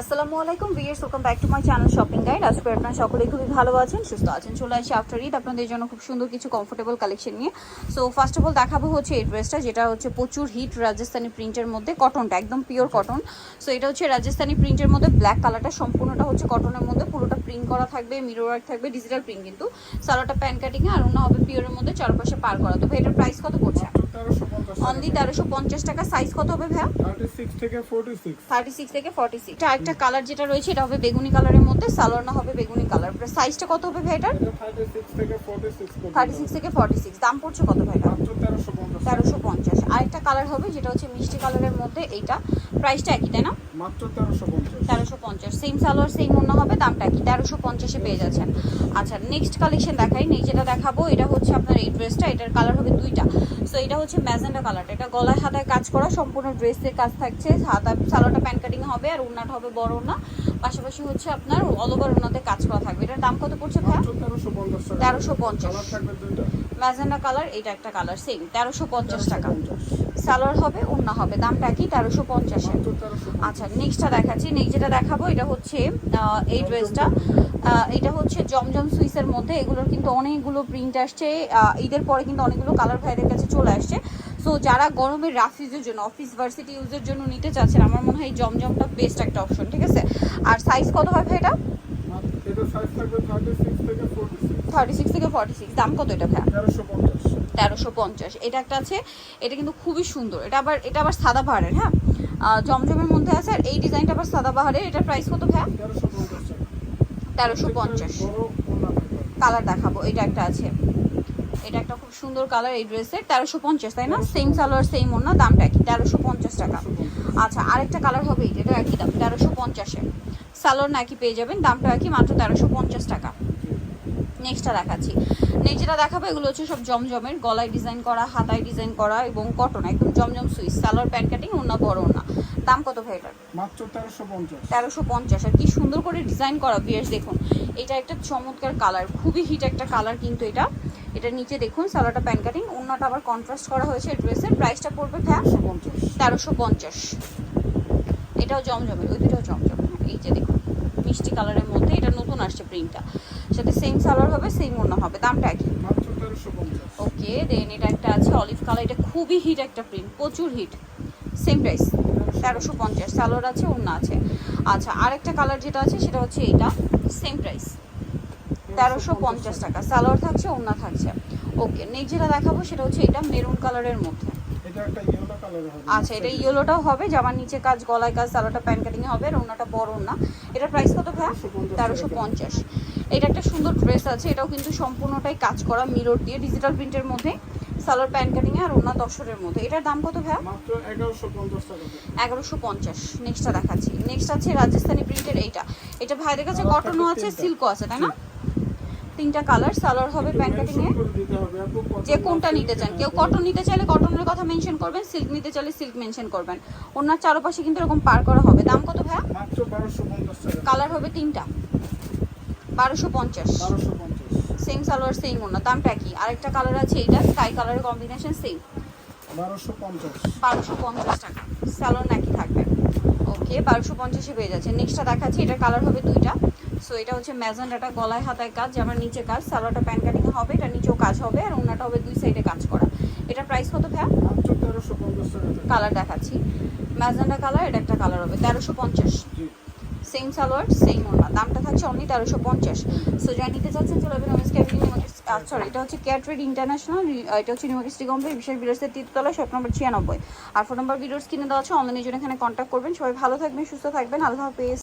আসসালামু আলাইকুম viewers welcome back to my channel shopping guide আজকে আপনারা সকলেই খুবই ভালো আছেন, সুস্থ আছেন। চলে আসি আফটার ঈদ, আপনাদের জন্য খুব সুন্দর কিছু কমফোর্টেবল কালেকশন নিয়ে। সো ফার্স্ট অফ অল দেখাবো হচ্ছে এই ড্রেসটা যেটা হচ্ছে প্রচুর হিট রাজস্থানি প্রিন্টের মধ্যে কটনটা একদম পিওর কটন সো এটা হচ্ছে রাজস্থানি প্রিন্টের মধ্যে ব্ল্যাক কালারটা সম্পূর্ণটা হচ্ছে কটনের মধ্যে, পুরোটা প্রিন্ট করা থাকবে মিরর ওয়ার্ক থাকবে ডিজিটাল প্রিন্ট কিন্তু। সালোয়ারটা প্যান কাটিং আর অন্য হবে পিওরের মধ্যে, চারপাশে পার করা। তো এটার প্রাইস কত পড়ছে? অনলি 1350 টাকা সাইজ কত হবে ভাইয়া? 36 থেকে 46 36 থেকে 46 এটা একটা কালার যেটা রয়েছে এটা হবে বেগুনি কালারের মধ্যে সালোয়ারটা হবে বেগুনি কালার পুরো সাইজটা কত হবে ভাই এটা 36 থেকে 46 36 থেকে 46 দাম পড়ছে কত ভাই এটা 1350 1350 কালার হবে যেটা হচ্ছে মিষ্টি কালারের মধ্যে এইটা। প্রাইসটা একই তাই না? মাত্র তেরোশো পঞ্চাশ। তেরোশো পঞ্চাশ। সেম সালোয়ার সেম অন্য হবে দামটা কি তেরোশো পঞ্চাশে পেয়ে যাচ্ছেন। আচ্ছা নেক্সট কালেকশন দেখাই। নেই যেটা দেখাবো এটা হচ্ছে আপনার এই ড্রেসটা এটার কালার হবে দুইটা। সো এটা হচ্ছে ম্যাজেন্ডা কালারটা এটা গলায় হাতায় কাজ করা সম্পূর্ণ ড্রেসের কাজ থাকছে। হাতা সালোয়ারটা প্যান কাটিং হবে আর উন্নাটা হবে বড় উন্না পাশাপাশি হচ্ছে আপনার অল ওভার উন্নাতে কাজ করা থাকবে। এটার দাম কত পড়ছে ভাইয়া? তেরোশো পঞ্চাশ ম্যাজেন্ডা কালার এটা একটা কালার সেম তেরোশো পঞ্চাশ টাকা। সালোয়ার হবে উন্না হবে। দামটা কি? তেরোশো পঞ্চাশে আচ্ছা নেক্সটটা দেখাচ্ছি। নেক্সট যেটা দেখাবো এটা হচ্ছে এই ড্রেসটা এটা হচ্ছে জমজম সুইসের মধ্যে। এগুলোর কিন্তু অনেকগুলো প্রিন্ট আসছে। ঈদের পরে কিন্তু অনেকগুলো কালার ভাইদের কাছে চলে আসছে। সো যারা গরমের রাফ ইউজের জন্য অফিস ভার্সিটি ইউজের জন্য নিতে চাচ্ছেন আমার মনে হয় এই জমজমটা বেস্ট একটা অপশন ঠিক আছে? আর সাইজ কত হয় ভাই এটা সিক্স থেকে থার্টি সিক্স থেকে ফর্টি সিক্স দাম কত এটা ভাই তেরোশো পঞ্চাশ। তেরোশো পঞ্চাশ। এটা একটা আছে, এটা কিন্তু খুবই সুন্দর। এটা আবার এটা আবার সাদা পাহাড়ের হ্যাঁ জমজমের মধ্যে আছে, আর এই ডিজাইনটা আবার সাদা পাহাড়ের এটার প্রাইস কত ভাই তেরোশো পঞ্চাশ। ওনা কালার দেখাবো, এটা একটা আছে। এটা একটা খুব সুন্দর কালার এই ড্রেসের তেরোশো পঞ্চাশ, তাই না? সেম সালোয়ার সেম অন্য দামটা একই, তেরোশো পঞ্চাশ টাকা। আচ্ছা আরেকটা কালার হবে এটা একই দাম, তেরোশো পঞ্চাশে সালোয়ার নাকি পেয়ে যাবেন দামটা একই, মাত্র তেরোশো পঞ্চাশ টাকা। নেক্সটটা দেখাচ্ছি। নেক্সট যেটা দেখাবো এগুলো হচ্ছে সব জমজমের গলায় ডিজাইন করা হাতায় ডিজাইন করা এবং কটন একদম জমজম সুইস সালোয়ার প্যান্ট কাটিং অন্য বড় না দাম কত ভাই এটার? মাত্র তেরোশো পঞ্চাশ। তেরোশো পঞ্চাশ। আর কি সুন্দর করে ডিজাইন করা বিয়ার্স দেখুন এটা একটা চমৎকার কালার খুবই হিট একটা কালার কিন্তু এটা। এটা নিচে দেখুন সালোয়ারটা প্যান কাটিং অন্যটা আবার কন্ট্রাস্ট করা হয়েছে ড্রেসের প্রাইসটা পড়বে তেরোশো পঞ্চাশ। তেরোশো পঞ্চাশ। এটাও জমজমের ওই দুটাও জমজম। এই যে দেখুন মিষ্টি কালারের মধ্যে এটা নতুন আসছে প্রিন্টটা সাথে সেম সালোয়ার হবে সেম অন্য হবে দামটা একই। মাত্র ওকে দেন এটা একটা আছে অলিভ কালার এটা খুবই হিট একটা প্রিন্ট প্রচুর হিট সেম প্রাইস তেরোশো পঞ্চাশ। সালোয়ার আছে অন্য আছে। আচ্ছা আরেকটা কালার যেটা আছে সেটা হচ্ছে এটা সেম প্রাইস তেরোশো পঞ্চাশ টাকা। সালোয়ার থাকছে অন্য থাকছে। ওকে নেক্সট যেটা দেখাবো সেটা হচ্ছে এটা মেরুন কালারের মধ্যে। এটা আচ্ছা এটা ইয়েলোটাও হবে জামার নিচে কাজ গলায় কাজ সালোয়ারটা প্যান কাটিং হবে আর অন্যটা বড় না। এটার প্রাইস কত 1350 তেরোশো পঞ্চাশ। এটা একটা সুন্দর ড্রেস আছে এটাও কিন্তু সম্পূর্ণটাই কাজ করা মিরর দিয়ে ডিজিটাল প্রিন্টের মধ্যে সালোয়ার প্যান কাটিং আর অন্য দশরের মধ্যে। এটার দাম কত ভাইয়া? মাত্র এগারোশো পঞ্চাশ টাকা এগারোশো পঞ্চাশ নেক্সটটা দেখাচ্ছি। নেক্সট আছে রাজস্থানি প্রিন্টের এইটা। এটা ভাইদের কাছে কটনও আছে সিল্কও আছে তাই না? তিনটা কালার সালোয়ার হবে প্যান কাটিং এ যে কোনটা নিতে চান। কেউ কটন নিতে চাইলে কটনের কথা মেনশন করবেন সিল্ক নিতে চাইলে সিল্ক মেনশন করবেন। ওনার চারপাশে কিন্তু এরকম পার করা হবে। দাম কত ভাইয়া? মাত্র বারোশো পঞ্চাশ টাকা। কালার হবে তিনটা। বারোশো পঞ্চাশ। বারোশো পঞ্চাশ। সেম সালোয়ার সেম ওনা দামটা কি আরেকটা কালার আছে এইটা স্কাই কালারের কম্বিনেশন সেম বারোশো পঞ্চাশ। বারোশো পঞ্চাশ টাকা। স্যালোন নাকি থাকবে। ওকে বারোশো পঞ্চাশে পেয়ে যাচ্ছে। নেক্সটটা দেখাচ্ছি এটা কালার হবে দুইটা। সো এটা হচ্ছে ম্যাজেন্ডাটা গলায় হাতায় কাজ যেমন নিচে কাজ। সালোয়ারটা প্যান কাটিং হবে এটা নিচেও কাজ হবে আর ওনাটা হবে দুই সাইডে কাজ করা। এটা প্রাইস কত পঞ্চাশ কালার দেখাচ্ছি। ম্যাজেন্ডা কালার এটা একটা কালার হবে তেরোশো পঞ্চাশ। সেম সালোয়ার সেম ওনা দামটা থাকছে অনলি তেরোশো পঞ্চাশ। সো যা নিতে চাচ্ছেন, চলে যাবেন ওমিস ক্যাবিনি সরি এটা হচ্ছে ক্যাটরেড ইন্টারন্যাশনাল এটা হচ্ছে ইউনিভার্সিটি কমপ্লেক্স বিশেষ বিরসের তৃতীয়তলা শপ নম্বর ছিয়ানব্বই। আর ফোন নম্বর ভিডিওস কিনে দেওয়া আছে অনলাইনের জন্য এখানে কন্ট্যাক্ট করবেন। সবাই ভালো থাকবেন, সুস্থ থাকবেন, আল্লাহ হাফেজ।